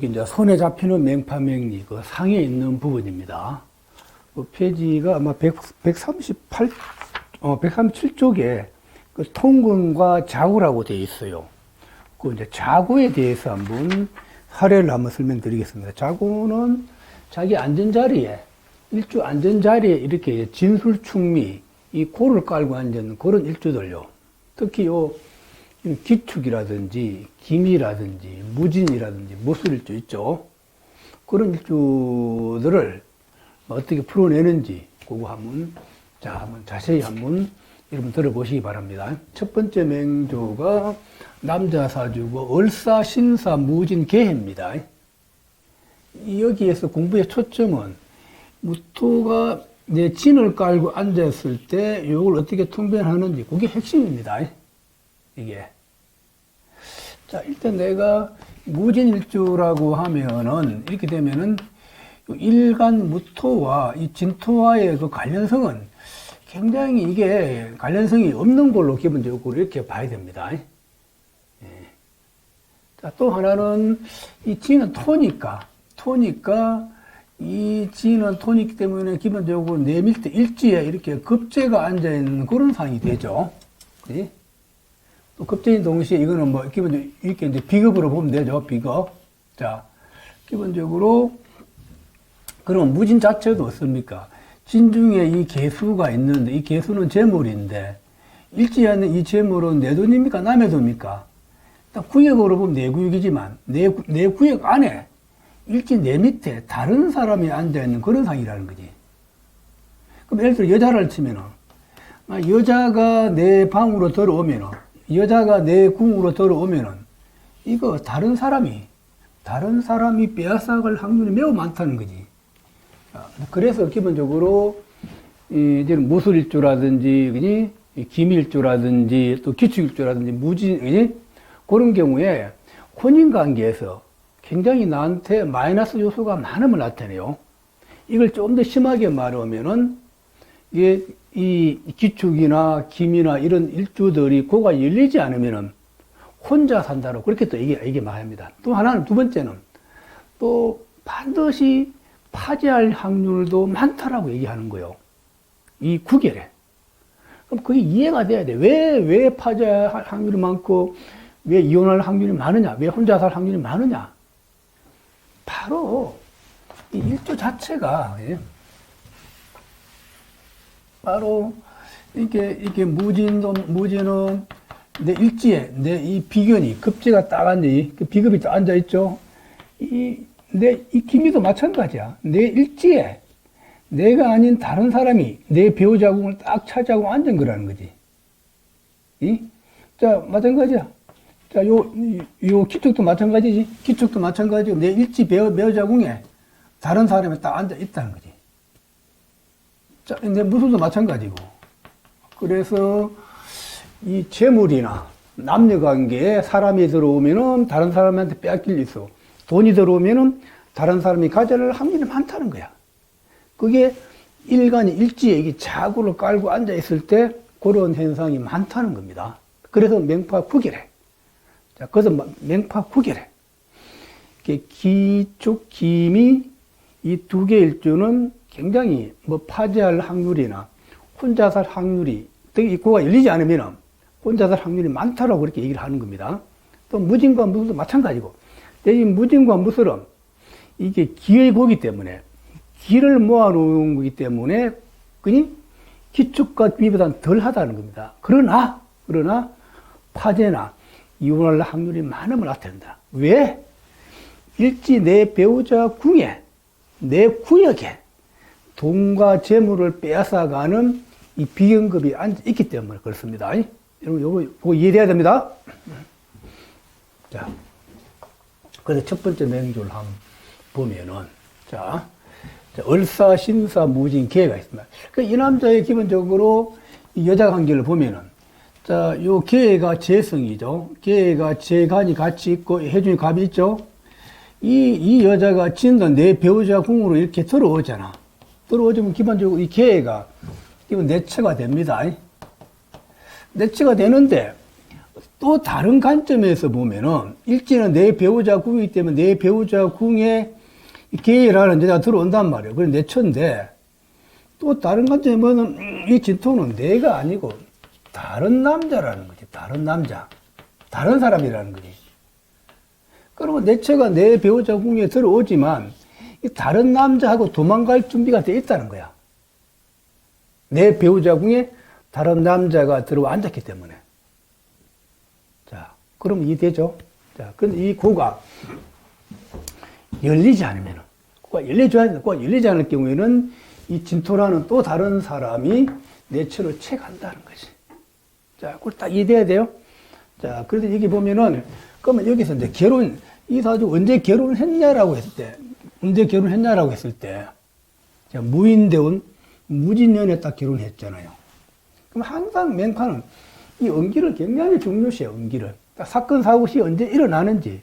여기 이제 손에 잡히는 맹파맹리 그 상에 있는 부분입니다. 그 페이지가 아마 100, 138, 어, 137쪽에 그 통근과 자구라고 되어 있어요. 그 이제 자구에 대해서 한번 사례를 한번 설명드리겠습니다. 자구는 자기 앉은 자리에, 일주 앉은 자리에 이렇게 진술충미, 이 고를 깔고 앉은 그런 일주들요. 특히 요 기축이라든지 기미라든지 무진이라든지 무술일주 있죠. 그런 일주들을 어떻게 풀어내는지 그거 한번 자 한번 자세히 한번 여러분 들어보시기 바랍니다. 첫 번째 맹조가 남자 사주고 얼사 신사 무진 개해입니다. 여기에서 공부의 초점은 무토가 내 진을 깔고 앉았을 때 이걸 어떻게 통변하는지 그게 핵심입니다. 이게. 자, 일단 내가 무진일주라고 하면은, 이렇게 되면은, 일간 무토와 이 진토와의 그 관련성은 굉장히 이게 관련성이 없는 걸로 기본적으로 이렇게 봐야 됩니다. 예. 자, 또 하나는 이 진은 토니까, 토니까 이 진은 토니기 때문에 기본적으로 내밀 때 일지에 이렇게 급제가 앉아있는 그런 상이 되죠. 그지? 또 급제인 동시에 이거는 뭐 기본적으로 이렇게 이제 비급으로 보면 되죠. 비급. 자, 기본적으로 그럼 무진 자체도 어떻습니까? 진중에 이 개수가 있는데 이 개수는 재물인데 일지에 있는 이 재물은 내 돈입니까? 남의 돈입니까? 딱 구역으로 보면 내 구역이지만 내, 구- 내 구역 안에 일지 내 밑에 다른 사람이 앉아있는 그런 상이라는 거지. 그럼 예를 들어 여자를 치면은 아, 여자가 내 방으로 들어오면은 여자가 내 궁으로 들어오면은 이거 다른 사람이 다른 사람이 빼앗아갈 확률이 매우 많다는 거지. 아, 그래서 기본적으로 이 이제 무술일조라든지 그지 이 기밀조라든지 또 기축일조라든지 무진 그지 그런 경우에 혼인 관계에서 굉장히 나한테 마이너스 요소가 많음을 나타내요. 이걸 좀 더 심하게 말하면은 이게 이 기축이나 김이나 이런 일주들이 고가 열리지 않으면은 혼자 산다고 그렇게 또 이게 이게 말합니다. 또 하나는 두 번째는 또 반드시 파재할 확률도 많다라고 얘기하는 거예요. 이 구결에. 그럼 그게 이해가 돼야 돼. 왜, 왜 파재할 확률이 많고, 왜 이혼할 확률이 많으냐, 왜 혼자 살 확률이 많으냐. 바로 이 일조 자체가, 예. 바로 이게, 이게 무진도, 무진은 내 일지에, 내 이 비견이, 급제가 딱 앉아, 그 비급이 딱 앉아 있죠. 이, 내, 이 기미도 마찬가지야. 내 일지에 내가 아닌 다른 사람이 내 배우자궁을 딱 차지하고 앉은 거라는 거지. 이? 자, 마찬가지야. 자, 요, 이- 요 기축도 마찬가지지. 기축도 마찬가지고 내 일지 배우, 배우자궁에 다른 사람이 딱 앉아 있다는 거지. 자, 내 무술도 마찬가지고. 그래서 이 재물이나 남녀 관계에 사람이 들어오면은 다른 사람한테 빼앗길 일 있어. 돈이 들어오면은 다른 사람이 가져갈 확률이 많다는 거야. 그게 일간이 일지에 이게 자구를 깔고 앉아 있을 때 그런 현상이 많다는 겁니다. 그래서 맹파 구결해. 자, 그래서 마- 맹파 구결해. 기축, 기미 이두 개 일주는 굉장히 뭐 파재할 확률이나 혼자 살 확률이 이 고가 열리지 않으면 혼자 살 확률이 많다라고 그렇게 얘기를 하는 겁니다. 또 무진과 무술도 마찬가지고 대신 무진과 무술은 이게 기의 고기 때문에 기를 모아놓은 거기 때문에 그니 기축과 비보다는 덜 하다는 겁니다. 그러나 그러나 파재나 이혼할 확률이 많음을 나타낸다. 왜? 일지 내 배우자 궁에 내 구역에 돈과 재물을 빼앗아가는 이 비연급이 앉아 있기 때문에 그렇습니다. 여러분, 요거, 요거 이해돼야 됩니다. 자, 그래서 첫 번째 맹조를 한번 보면은, 자, 자, 얼사, 신사, 무진, 개가 있습니다. 그이 남자의 기본적으로 이 여자 관계를 보면은, 자, 요 개가 재성이죠. 개가 재간이 같이 있고, 해중이 갑이 있죠. 이, 이 여자가 진도 내 배우자 궁으로 이렇게 들어오잖아. 들어오면 기본적으로 이 개가 기본 내처가 됩니다. 내처가 되는데, 또 다른 관점에서 보면은 일지는 내 배우자 궁이기 때문에 내 배우자 궁에 계열하는 여자가 들어온단 말이에요. 그래 내 처인데 또 다른 관점에 보면 음, 이 진토는 내가 아니고 다른 남자라는 거지. 다른 남자. 다른 사람이라는 거지. 그러면 내 처가 내 배우자 궁에 들어오지만 이 다른 남자하고 도망갈 준비가 돼 있다는 거야. 내 배우자 궁에 다른 남자가 들어와 앉았기 때문에. 자, 그럼 이되죠? 자, 근데 이 고가 열리지 않으면은, 고가 열려줘야 된다. 고가 열리지 않을 경우에는 이 진토라는 또 다른 사람이 내 처를 채간다는 거지. 자, 그걸 딱 이해돼야 돼요? 자, 그래서 여기 보면은, 그러면 여기서 이제 결혼, 이 사주 언제 결혼했냐라고 했을 때, 언제 결혼했냐라고 했을 때, 자, 무인대운, 무진년에 딱 결혼했잖아요. 그럼 항상 맹판은 이 은기를 굉장히 중요시해요, 은기를. 딱 사건, 사고 시 언제 일어나는지.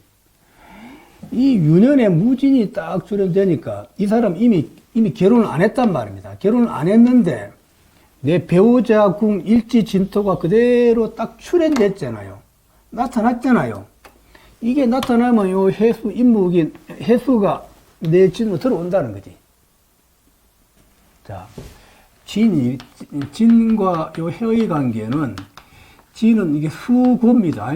이 유년에 무진이 딱 출연되니까 이 사람 이미, 이미 결혼을 안 했단 말입니다. 결혼을 안 했는데 내 배우자 궁 일지 진토가 그대로 딱 출연됐잖아요. 나타났잖아요. 이게 나타나면 요 해수 임무기, 해수가 내 진으로 들어온다는 거지. 자, 진이, 진과 요 해의 관계는, 진은 이게 수고입니다.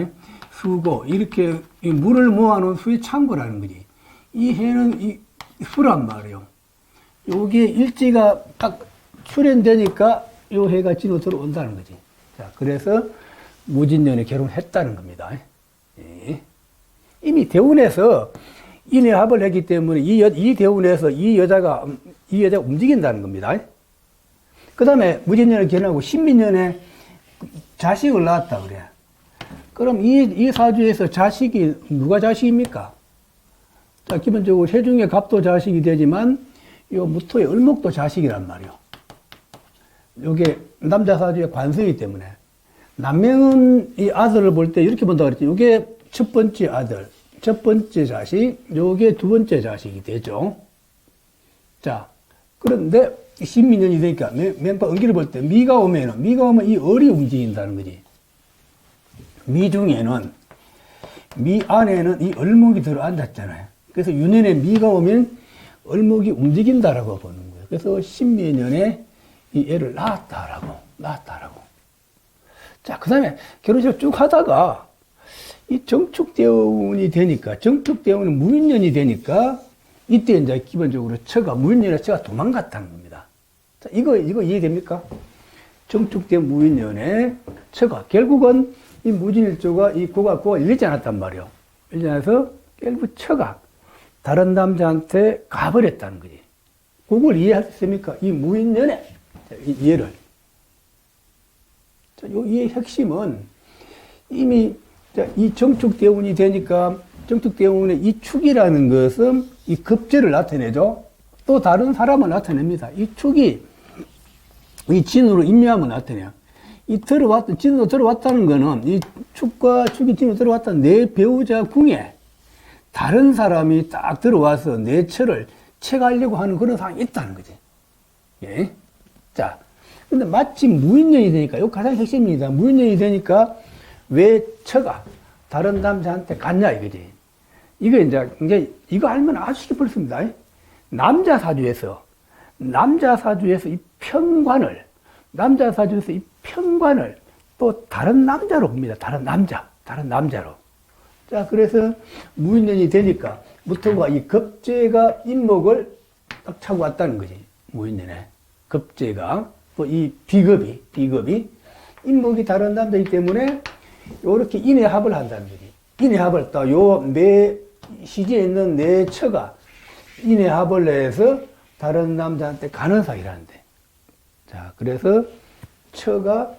수고. 이렇게 이 물을 모아놓은 수의 창고라는 거지. 이 해는 이 수란 말이에요. 요게 일지가 딱 출현되니까 요 해가 진으로 들어온다는 거지. 자, 그래서 무진년에 결혼했다는 겁니다. 예. 이미 대운에서 인해합을 했기 때문에 이, 여, 이 대운에서 이 여자가, 이 여자가 움직인다는 겁니다. 그 다음에 무진년에 결혼하고 신민년에 자식을 낳았다 그래. 그럼 이, 이 사주에서 자식이 누가 자식입니까? 자, 기본적으로 세중의 갑도 자식이 되지만 요 무토의 을목도 자식이란 말이요. 요게 남자 사주의 관성이기 때문에 남명은 이 아들을 볼 때 이렇게 본다 그랬지. 요게 첫 번째 아들, 첫 번째 자식, 요게 두 번째 자식이 되죠. 자, 그런데 신민년이 되니까 맨파 은기를 볼 때 미가 오면은 미가 오면 이 을이 움직인다는 거지. 미 중에는 미 안에는 이 을목이 들어 앉았잖아요. 그래서 유년에 미가 오면 을목이 움직인다라고 보는 거예요. 그래서 신민년에 이 애를 낳았다라고, 낳았다라고. 자, 그 다음에 결혼식을 쭉 하다가 이 정축대운이 되니까, 정축대운은 무인년이 되니까 이때 이제 기본적으로 처가, 무인년에 처가 도망갔다는 겁니다. 자, 이거, 이거 이해됩니까? 정축대운 무인년에 처가, 결국은 이 무진일조가 이 고가, 고가 열리지 않았단 말이에요. 열리지 않아서 결국 처가 다른 남자한테 가버렸다는 거지. 그걸 이해할 수 있습니까? 이 무인년에 이 예를. 자, 요 이의 핵심은 이미 이 정축 대운이 되니까 정축 대운의 이 축이라는 것은 이 급제를 나타내죠. 또 다른 사람을 나타냅니다. 이 축이 이 진으로 임묘함을 나타내요. 이 들어왔던, 진으로 들어왔다는 거는 이 축과 축이 진으로 들어왔다는 내 배우자 궁에 다른 사람이 딱 들어와서 내 처를 채가려고 하는 그런 상황이 있다는 거지. 예. 자, 근데 마침 무인년이 되니까, 이거 가장 핵심입니다. 무인년이 되니까 왜 처가 다른 남자한테 갔냐, 이거지. 이거 이제, 이제, 이거 알면 아주 쉽게 벌습니다. 남자 사주에서, 남자 사주에서 이 편관을, 남자 사주에서 이 편관을 또 다른 남자로 봅니다. 다른 남자, 다른 남자로. 자, 그래서 무인년이 되니까 무토가 이 급제가 인목을 딱 차고 왔다는 거지. 무인년에. 급제가. 또 이 비급이, 비급이 인목이 다른 남자이기 때문에 요렇게 인해합을 거지. 인해합을 또요내 시지에 있는 내 처가 인해합을 내서 다른 남자한테 가는 사이라는데. 자, 그래서 처가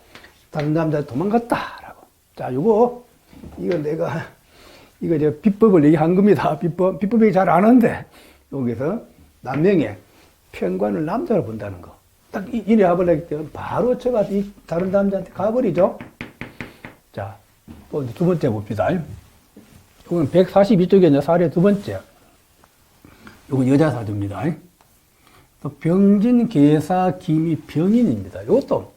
다른 남자한테 도망갔다라고. 자, 요거, 이거 내가 이거 이제 비법을 얘기한 겁니다. 비법, 비법이 잘 아는데, 여기서 남명의 편관을 남자로 본다는 거. 딱 이래 합을 내기 때문에 바로 이 다른 남자한테 가버리죠. 자, 또 두 번째 봅시다. 이건 142쪽에 이제 사례 두 번째. 이건 여자 사주입니다. 또 병진, 계사, 기미, 병인입니다. 이것도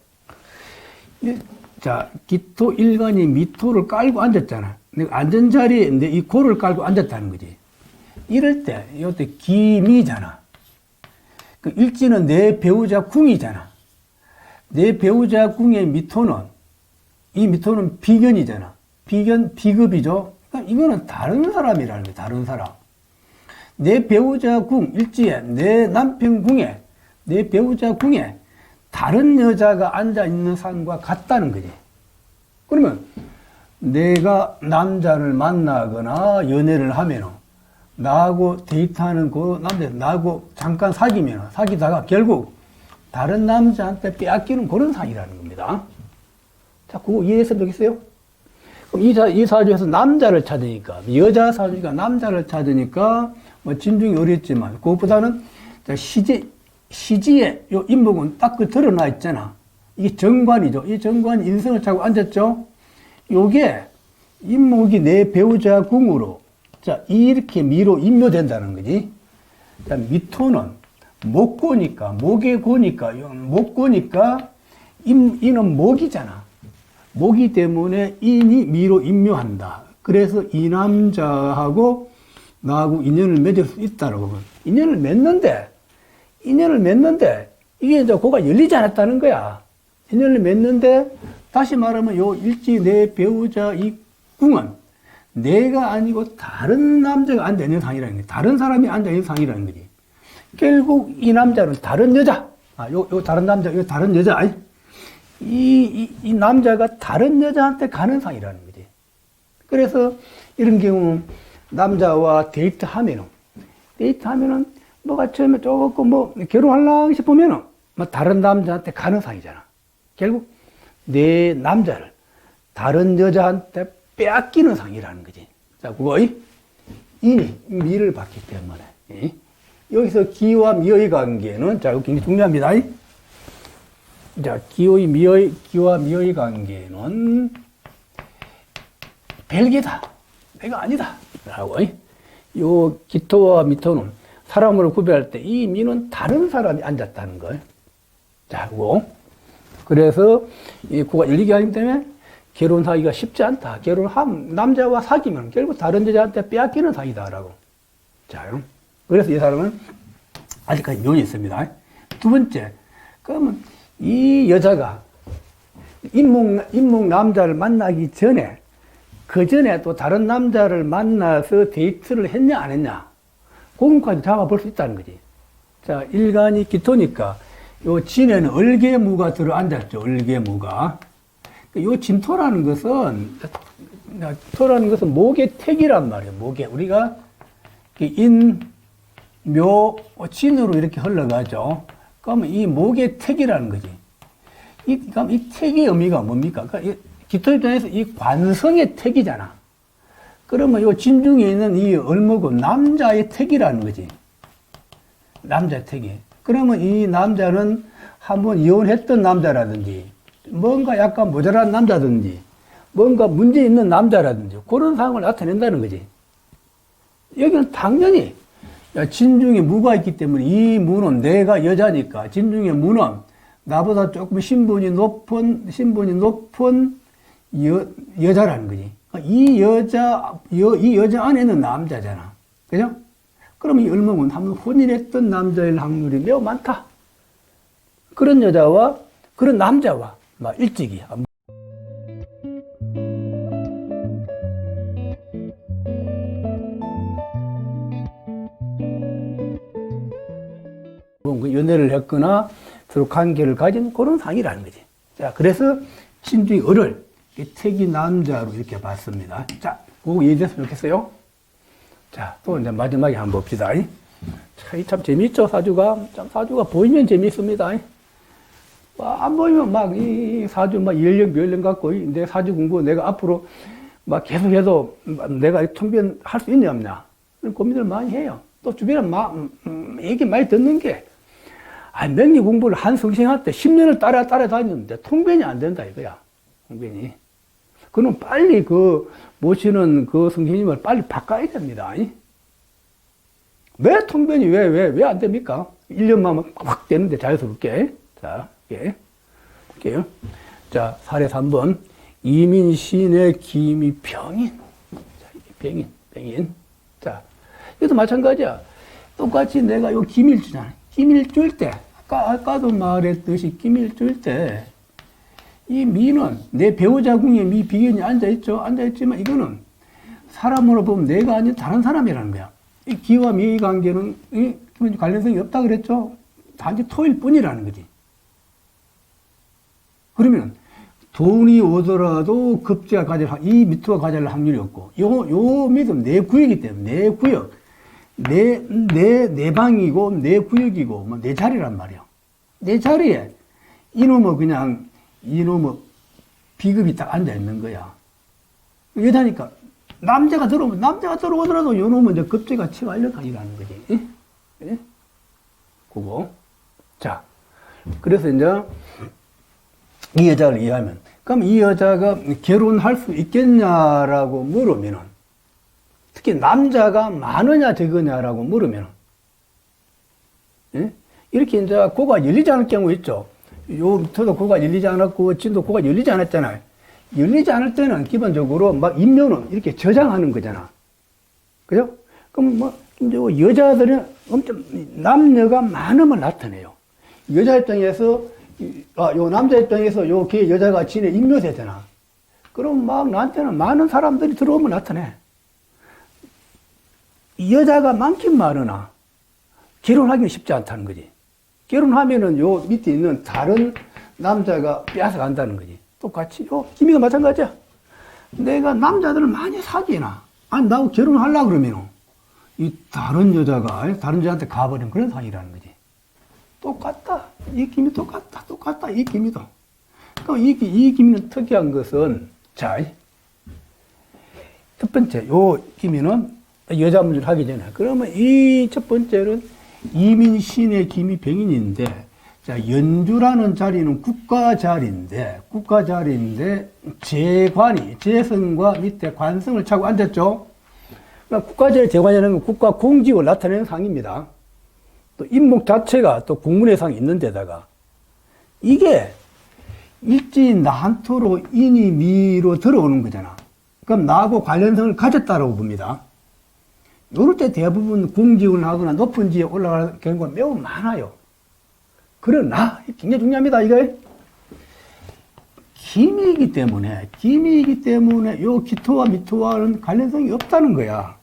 자, 기토 일간이 미토를 깔고 앉았잖아. 앉은 자리에 내이 고를 깔고 앉았다는 거지. 이럴 때, 이때 기미잖아. 그 일지는 내 배우자 궁이잖아. 내 배우자 궁의 미토는, 이 미토는 비견이잖아. 비견, 비급이죠. 그러니까 이거는 다른 사람이라는 거야, 다른 사람. 내 배우자 궁, 일지에, 내 남편 궁에, 내 배우자 궁에 다른 여자가 앉아있는 삶과 같다는 거지. 그러면 내가 남자를 만나거나 연애를 하면은 나하고 데이트하는 그 남자, 나하고 잠깐 사귀면 사귀다가 결국 다른 남자한테 빼앗기는 그런 사이라는 겁니다. 자, 그거 좋겠어요? 그럼 이, 사, 이 사주에서 남자를 찾으니까, 여자 사주가 남자를 찾으니까, 뭐, 진중이 어렵지만, 그것보다는 자, 시지, 시지에 요 인목은 딱 그 드러나 있잖아. 이게 정관이죠. 이 정관이 인성을 차고 앉았죠. 요게 인목이 내 배우자 궁으로, 자, 이렇게 미로 인묘된다는 거지. 자, 미토는 목고니까, 목의 고니까, 목고니까, 인, 인은 목이잖아. 목이 때문에 인이 미로 인묘한다. 그래서 이 남자하고 나하고 인연을 맺을 수 있다라고. 인연을 맺는데, 인연을 맺는데, 이게 이제 고가 열리지 않았다는 거야. 인연을 맺는데, 다시 말하면 요 일지 내 배우자 이 궁은 내가 아니고 다른 남자가 앉아있는 상이라는 거지. 다른 사람이 앉아있는 상이라는 거지. 결국 이 남자는 다른 여자. 아, 요, 요 다른 남자, 요 다른 여자. 아니, 이, 이, 이 남자가 다른 여자한테 가는 상이라는 거지. 그래서 이런 경우 남자와 데이트하면은, 데이트하면은 뭐가 처음에 조금 뭐 결혼하려고 싶으면은 뭐 다른 남자한테 가는 상이잖아. 결국 내 남자를 다른 여자한테 빼앗기는 상이라는 거지. 자, 그거, 이 미를 받기 때문에. 이. 여기서 기와 미의 관계는, 자, 굉장히 중요합니다. 이. 자, 기의 미의, 기와 미의 관계는 별개다. 내가 아니다. 라고. 이. 요 기토와 미토는 사람을 구별할 때 이 미는 다른 사람이 앉았다는 걸. 자, 그거. 그래서 이 구가 열리게 하기 때문에 결혼하기가 쉽지 않다. 결혼함, 남자와 사귀면 결국 다른 여자한테 빼앗기는 사이다라고. 자, 그래서 이 사람은 아직까지 묘이 있습니다. 두 번째, 그러면 이 여자가 인목, 인목 남자를 만나기 전에 그 전에 또 다른 남자를 만나서 데이트를 했냐 안 했냐 그것까지 잡아볼 수 있다는 거지. 자, 일간이 기토니까 요 진에는 얼개무가 들어 앉았죠. 얼개무가. 요 진토라는 것은 토라는 것은 목의 택이란 말이에요. 목의 우리가 인, 묘, 진으로 이렇게 흘러가죠. 그러면 이 목의 택이라는 거지. 이, 그럼 이 택의 의미가 뭡니까? 그러니까 기토 입장에서 이 관성의 택이잖아. 그러면 요 진중에 있는 이 얼목은 남자의 택이라는 거지. 남자의 택이. 그러면 이 남자는 한번 이혼했던 남자라든지, 뭔가 약간 모자란 남자든지, 뭔가 문제 있는 남자라든지, 그런 상황을 나타낸다는 거지. 여기는 당연히, 야, 진중에 무가 있기 때문에 이 무는 내가 여자니까, 진중의 무는 나보다 조금 신분이 높은, 신분이 높은 여, 여자라는 거지. 이 여자, 여, 이 여자 안에는 남자잖아. 그죠? 그럼 이 을목은 한번 혼인했던 남자일 확률이 매우 많다. 그런 여자와 그런 남자와 막 일찍이 그 연애를 했거나 서로 관계를 가진 그런 상이라는 거지. 자, 그래서 신중이 을을 택이 남자로 이렇게 봤습니다. 자, 그거 이해됐으면 좋겠어요? 자, 또 이제 마지막에 한번 봅시다. 참, 참 재밌죠, 사주가. 참 사주가 보이면 재밌습니다. 안 보이면 막, 이 사주 막 연령, 몇년 갖고, 내 사주 공부 내가 앞으로 막 계속해도 내가 통변 할 수 있냐, 없냐. 고민을 많이 해요. 또 주변에 막, 음, 얘기 많이 듣는 게, 아, 명리 공부를 한때 10년을 따라 따라 다녔는데 통변이 안 된다, 이거야. 통변이. 그는 빨리 그 모시는 그 성신님을 빨리 바꿔야 됩니다. 왜 통변이 왜, 왜, 왜 안 됩니까? 1년만 확 되는데 자연스럽게. 자, 이게. 볼게요. 자, 사례 3번. 이민 시인의 김이 병인. 자, 병인, 병인. 자, 이것도 마찬가지야. 똑같이 내가 요 기밀 주잖아. 기밀 줄 때, 아까, 아까도 말했듯이 줄 때, 이 미는 내 배우자 궁에 미 비견이 앉아있죠. 앉아있지만 이거는 사람으로 보면 내가 아닌 다른 사람이라는 거야. 이 기와 미 관계는 이 관련성이 없다 그랬죠. 단지 토일 뿐이라는 거지. 그러면 돈이 오더라도 급제가 가질, 확- 이 미투가 가질 확률이 없고, 요, 요 밑은 내 구역이기 때문에, 내 구역, 내, 내, 내 방이고, 내 구역이고, 뭐, 내 자리란 말이야. 내 자리에 이놈은 그냥, 이놈은 비급이 딱 앉아 있는 거야. 여자니까, 남자가 들어오면, 남자가 들어오더라도 요 놈은 이제 급제가 치갈려가 일하는 거지. 예? 예? 그거. 자, 그래서 이제, 이 여자를 이해하면 그럼 이 여자가 결혼할 수 있겠냐라고 물으면은 특히 남자가 많으냐 적으냐라고 물으면은 예? 이렇게 이제 고가 열리지 않을 경우 있죠. 요 밑에도 고가 열리지 않았고 진도 고가 열리지 않았잖아요. 열리지 않을 때는 기본적으로 막 인면은 이렇게 저장하는 거잖아. 그죠? 그럼 뭐 이제 여자들은 엄청 남녀가 많음을 나타내요. 여자 입장에서 이- 아, 요 남자 입장에서 요걔 여자가 지네 임묘세잖아. 그럼 막 나한테는 많은 사람들이 들어오면 나타내. 이 여자가 많긴 많으나 결혼하기는 쉽지 않다는 거지. 결혼하면은 요 밑에 있는 다른 남자가 빼앗아 간다는 거지. 똑같이 요 김이가 마찬가지야. 내가 남자들을 많이 사귀나. 아니 나하고 결혼하려 그러면은 이 다른 여자가 다른 여자한테 가버린 그런 상이라는 거지. 똑같다. 이 김이 똑같다. 똑같다. 이 김이도. 그럼 이, 이 김이는 특이한 것은, 자, 첫 번째, 요 김이는 여자 문제를 하기 전에, 그러면 이 첫 번째는 이민 신의 김이 병인인데, 자, 연주라는 자리는 국가 자리인데, 국가 자리인데, 재관이, 재성과 밑에 관성을 차고 앉았죠? 그러니까 국가제의 재관이라는 건 국가 공직을 나타내는 상입니다. 또 인목 자체가 또 국문의 상이 있는 데다가 이게 일지 난토로 인이 미로 들어오는 거잖아. 그럼 나하고 관련성을 가졌다라고 봅니다. 이럴 때 대부분 공직을 하거나 높은 지에 올라가는 경우가 매우 많아요. 그러나 굉장히 중요합니다. 이거 기미이기 때문에 기미이기 때문에 요 기토와 미토와는 관련성이 없다는 거야.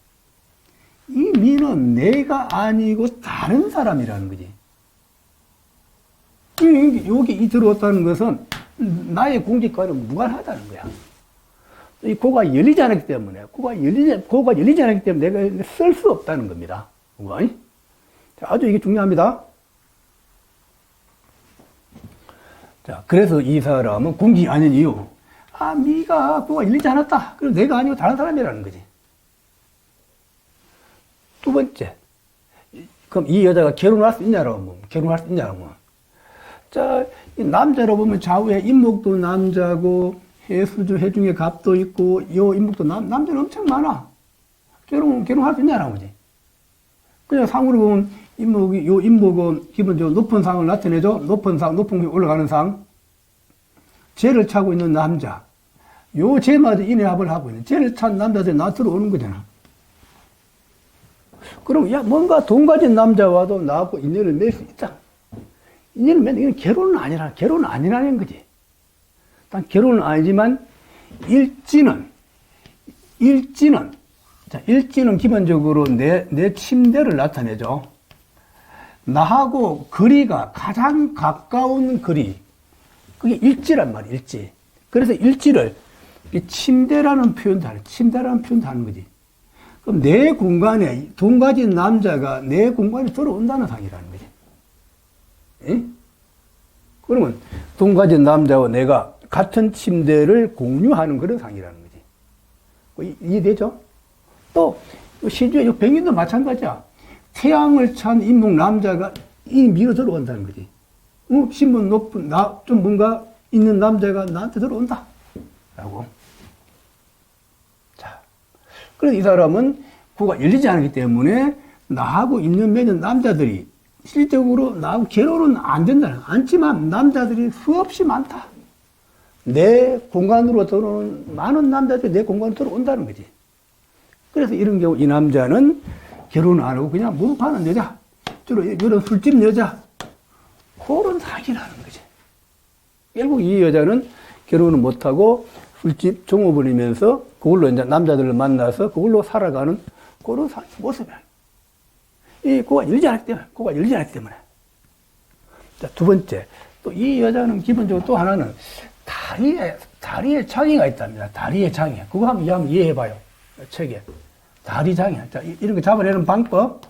이 미는 내가 아니고 다른 사람이라는 거지. 이- 여기 이 들어왔다는 것은 나의 공직과는 무관하다는 거야. 이 고가 열리지 않았기 때문에, 고가 열리지, 고가 열리지 않았기 때문에 내가 쓸 수 없다는 겁니다. 그거, 이? 자, 아주 이게 중요합니다. 자, 그래서 이 사람은 공직이 아닌 이유. 아, 미가 고가 열리지 않았다. 그럼 내가 아니고 다른 사람이라는 거지. 두 번째. 그럼 이 여자가 결혼할 수 있냐라고 하면, 결혼할 수 있냐라고 하면. 자, 이 남자로 보면 좌우에 인목도 남자고, 해수주, 해중의 갑도 있고, 요 인목도 남, 남자는 엄청 많아. 결혼, 결혼할 수 있냐라고 하지. 그냥 상으로 보면 인목이, 요 인목은 기본적으로 높은 상을 나타내죠. 높은 상, 높은 올라가는 상. 죄를 차고 있는 남자. 요 죄마저 인해합을 하고 있는. 죄를 찬 남자들이 나 들어오는 거잖아. 그럼 야 뭔가 돈 가진 남자와도 나하고 인연을 맺을 수 있다. 인연을 맺는 이건 결혼은 아니라 결혼은 아니라는 거지. 단 결혼은 아니지만 일지는 일지는 자 일지는 기본적으로 내 내 침대를 나타내죠. 나하고 거리가 가장 가까운 거리 그게 일지란 말이야 일지. 그래서 일지를 이 침대라는 표현도 하는 침대라는 표현도 하는 거지. 그럼 내 공간에 돈 가진 남자가 내 공간에 들어온다는 상이라는 거지. 예? 그러면 돈 가진 남자와 내가 같은 침대를 공유하는 그런 상이라는 거지. 뭐 이- 이해되죠? 또 시주의 병인도 마찬가지야. 태양을 찬 인목 남자가 이 미로 들어온다는 거지. 어, 신분 높은 나 좀 뭔가 있는 남자가 나한테 들어온다. 라고. 자, 그래서 이 사람은 구가 열리지 않기 때문에 나하고 인연 맺은 남자들이 실질적으로 나하고 결혼은 안 된다는, 않지만 남자들이 수없이 많다. 내 공간으로 들어오는 많은 남자들이 내 공간으로 들어온다는 거지. 그래서 이런 경우 이 남자는 결혼 안 하고 그냥 몸 파는 여자, 주로 이런 술집 여자, 그런 사기라는 거지. 결국 이 여자는 결혼을 못하고 술집 종업원이면서 그걸로 이제 남자들을 만나서 그걸로 살아가는 그런 사- 모습이야. 이 코가 열지 않았기 때문에, 코가 열지 않았기 때문에. 자, 두 번째. 또 이 여자는 기본적으로 또 하나는 다리에, 다리에 장애가 있답니다. 다리에 장애. 그거 한번, 한번 이해해봐요. 책에. 다리 장애. 자, 이- 이런 거 잡아내는 방법.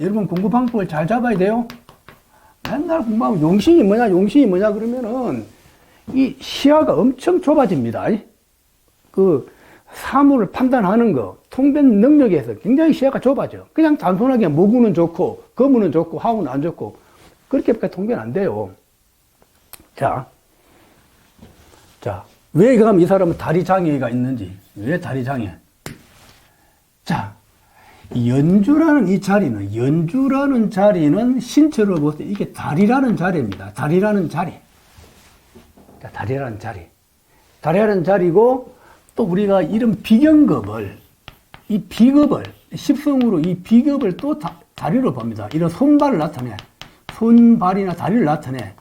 여러분 공부 방법을 잘 잡아야 돼요. 맨날 공부하면 용신이 뭐냐, 용신이 뭐냐 그러면은 이 시야가 엄청 좁아집니다. 그 사물을 판단하는 거, 통변 능력에서 굉장히 시야가 좁아져. 그냥 단순하게 모구는 좋고, 거무는 좋고, 하우는 안 좋고, 그렇게밖에 통변 안 돼요. 자, 자, 왜 그럼 이 사람은 다리 장애가 있는지, 왜 다리 장애? 자, 연주라는 이 자리는, 연주라는 자리는 신체로 볼때 이게 다리라는 자리입니다. 다리라는 자리. 자, 다리라는 자리. 다리라는 자리고, 또 우리가 이런 비경급을, 이 비급을, 십성으로 이 비급을 또 다, 다리로 봅니다. 이런 손발을 나타내. 손발이나 다리를 나타내.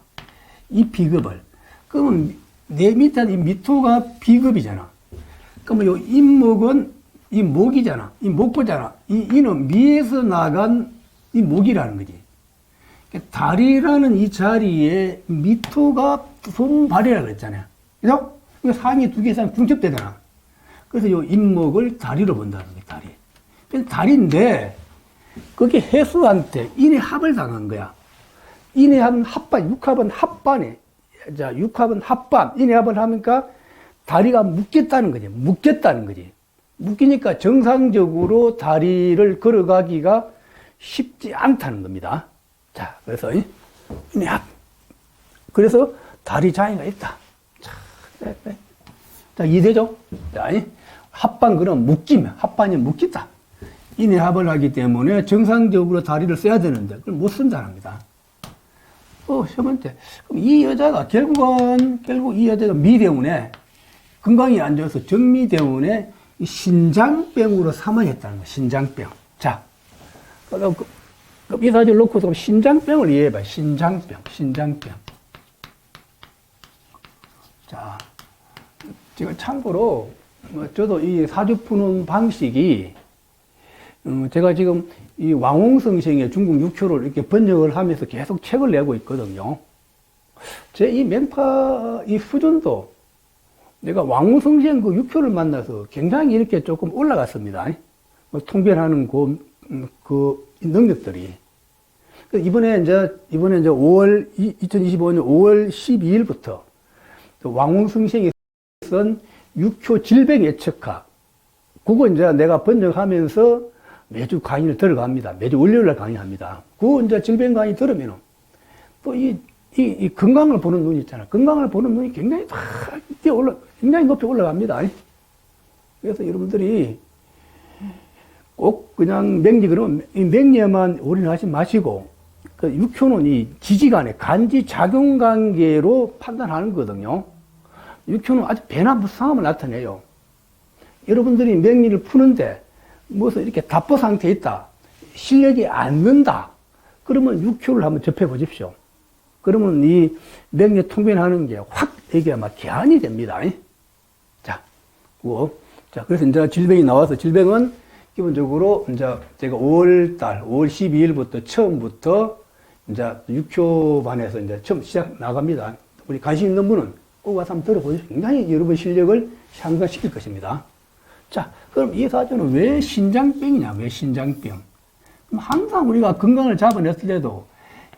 이 비급을. 그러면 내 밑에 이 미토가 비급이잖아. 그러면 요 임목은 이 목이잖아. 이 목보잖아. 이 이는 미에서 나간 이 목이라는 거지. 그러니까 다리라는 이 자리에 미토가 손발이라고 했잖아요. 그죠? 그 상이 두 개 이상 중첩되잖아. 그래서 요 임목을 다리로 본다는 거야, 다리. 그래서 다리인데, 그게 해수한테 인의 합을 당한 거야. 인의 합은 합반, 육합은 합반에, 자, 육합은 합반, 인의 합을 하니까 다리가 묶였다는 거지. 묶였다는 거지. 묶이니까 정상적으로 다리를 걸어가기가 쉽지 않다는 겁니다. 자, 그래서 이- 인의 합. 그래서 다리 장애가 있다. 자, 네, 네. 자, 이해되죠? 자, 이 합반 그럼 묶이면, 합반이 묶이다. 인의 합을 하기 때문에 정상적으로 다리를 써야 되는데, 그걸 못 쓴다는 겁니다. 또, 세 번째. 그럼 이 여자가 결국은, 결국 이 여자가 미 때문에 건강이 안 좋아서 정미 때문에 이 신장병으로 사망했다는 거야, 신장병. 자, 그럼, 그- 그럼 이 사진을 놓고서 그럼 신장병을 이해해봐. 신장병, 신장병. 자, 제가 참고로, 뭐 저도 이 사주 푸는 방식이, 어, 제가 지금 이 왕홍성생의 중국 육효를 이렇게 번역을 하면서 계속 책을 내고 있거든요. 제이 맹파, 이 수준도 내가 왕홍성생 그 육효를 만나서 굉장히 이렇게 조금 올라갔습니다. 뭐 통변하는 그, 음, 그 능력들이. 그래서 이번에 이제, 이번에 이제 5월, 2025년 5월 12일부터 왕홍성생이 쓴 육효 질병 예측학. 그거 이제 내가 번역하면서 매주 강의를 들어갑니다. 매주 월요일 날 강의합니다. 그거 이제 질병 강의 들으면은 또 이, 이, 이 건강을 보는 눈이 있잖아. 건강을 보는 눈이 굉장히 다 올라, 굉장히 높이 올라갑니다. 그래서 여러분들이 꼭 그냥 맹지 그러면 이 맹리에만 올인하지 마시고 그 육효는 이 지지간의 간지 작용 관계로 판단하는 거거든요. 육효는 아주 배나 무상함을 나타내요. 여러분들이 맹리를 푸는데 무슨 이렇게 답보 상태에 있다. 실력이 안 는다. 그러면 육효를 한번 접해 보십시오. 그러면 이 맹리 통변하는 게 확 이게 막 개안이 됩니다. 자, 그거. 자, 그래서 이제 질병이 나와서 질병은 기본적으로 이제 제가 5월 달, 5월 12일부터 처음부터 이제 육효반에서 이제 처음 시작 나갑니다. 우리 관심 있는 분은 꼭 와서 한번 들어보시죠. 굉장히 여러분 실력을 향상시킬 것입니다. 자, 그럼 이 사주는 왜 신장병이냐? 왜 신장병? 그럼 항상 우리가 건강을 잡아냈을 때도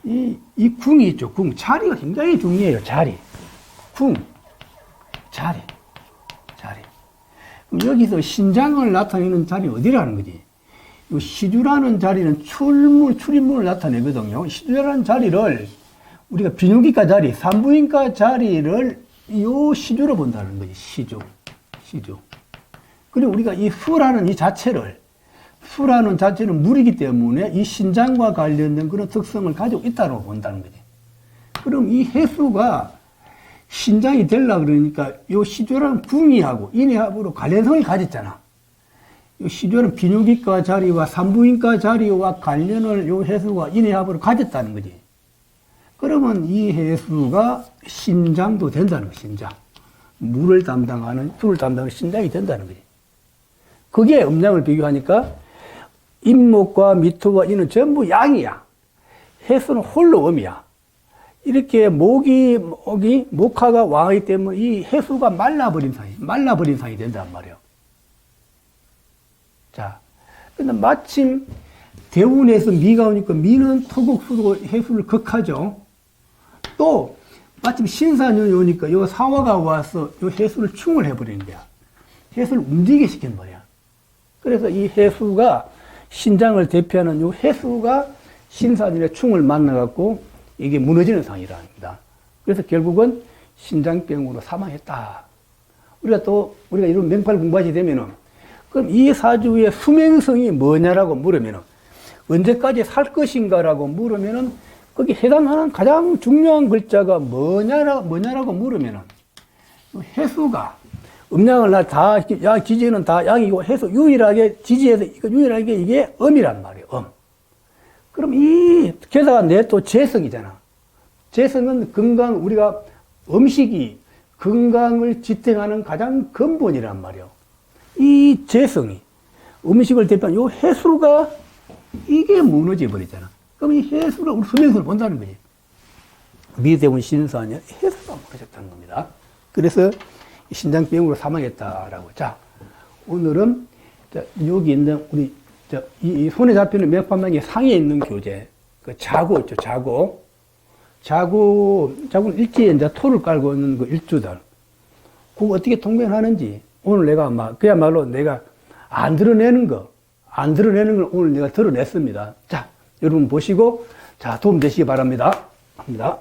이, 이 궁이 있죠. 궁. 자리가 굉장히 중요해요. 자리. 궁. 자리. 자리. 그럼 여기서 신장을 나타내는 자리 어디라는 거지? 이 시주라는 자리는 출물, 출입문을 나타내거든요. 시주라는 자리를 우리가 비뇨기과 자리, 산부인과 자리를 요 시주로 본다는 거지. 시주. 시주. 그리고 우리가 이 수라는 이 자체를, 수라는 자체는 물이기 때문에 이 신장과 관련된 그런 특성을 가지고 있다고 본다는 거지. 그럼 이 해수가 신장이 되려 그러니까 요 시조라는 궁이하고 인해합으로 관련성을 가졌잖아. 요 시조는 비뇨기과 자리와 산부인과 자리와 관련을 요 해수가 인해합으로 가졌다는 거지. 그러면 이 해수가 신장도 된다는 거, 신장. 물을 담당하는, 술을 담당하는 신장이 된다는 거지. 그게 음양을 비교하니까 잇목과 미토와 이는 전부 양이야. 해수는 홀로 음이야. 이렇게 목이, 목이, 목화가 왕이기 때문에 이 해수가 말라버린 상이, 말라버린 상이 된단 말이에요. 자, 근데 마침 대운에서 미가 오니까 미는 토국수로 해수를 극하죠. 또, 마침 신사년이 오니까 요 사화가 와서 요 해수를 충을 해버리는 거야. 해수를 움직이게 시킨 거야. 그래서 이 해수가 신장을 대표하는 요 해수가 신사년의 충을 만나갖고 이게 무너지는 상이랍니다. 그래서 결국은 신장병으로 사망했다. 우리가 또, 우리가 이런 명팔 공부하게 되면은, 그럼 이 사주의 수명성이 뭐냐라고 물으면은, 언제까지 살 것인가라고 물으면은, 거기 해당하는 가장 중요한 글자가 뭐냐라, 뭐냐라고 물으면은, 해수가, 음양을 나 다, 야, 지지는 다 양이고, 해수 유일하게, 지지에서, 이거 유일하게 이게 음이란 말이에요, 음. 그럼 이, 게다가 내또 재성이잖아. 재성은 건강, 우리가 음식이 건강을 지탱하는 가장 근본이란 말이에요. 이 재성이, 음식을 대표하는 요 해수가 이게 무너져 버리잖아. 그럼 이 해수를 우리 수명수를 본다는 거지. 미대원 신사냐 해수가 무너졌다는 겁니다. 그래서 신장병으로 사망했다라고. 자, 오늘은 자, 여기 있는 우리 자, 이, 이 손에 잡히는 맥판망의 상에 있는 교재, 그 자고 있죠, 자고. 자고, 자고는 일지에 이제 토를 깔고 있는 그 일주들. 그거 어떻게 통변하는지 오늘 내가 막, 그야말로 내가 안 드러내는 거, 안 드러내는 걸 오늘 내가 드러냈습니다. 자, 여러분 보시고, 자, 도움 되시기 바랍니다. 합니다.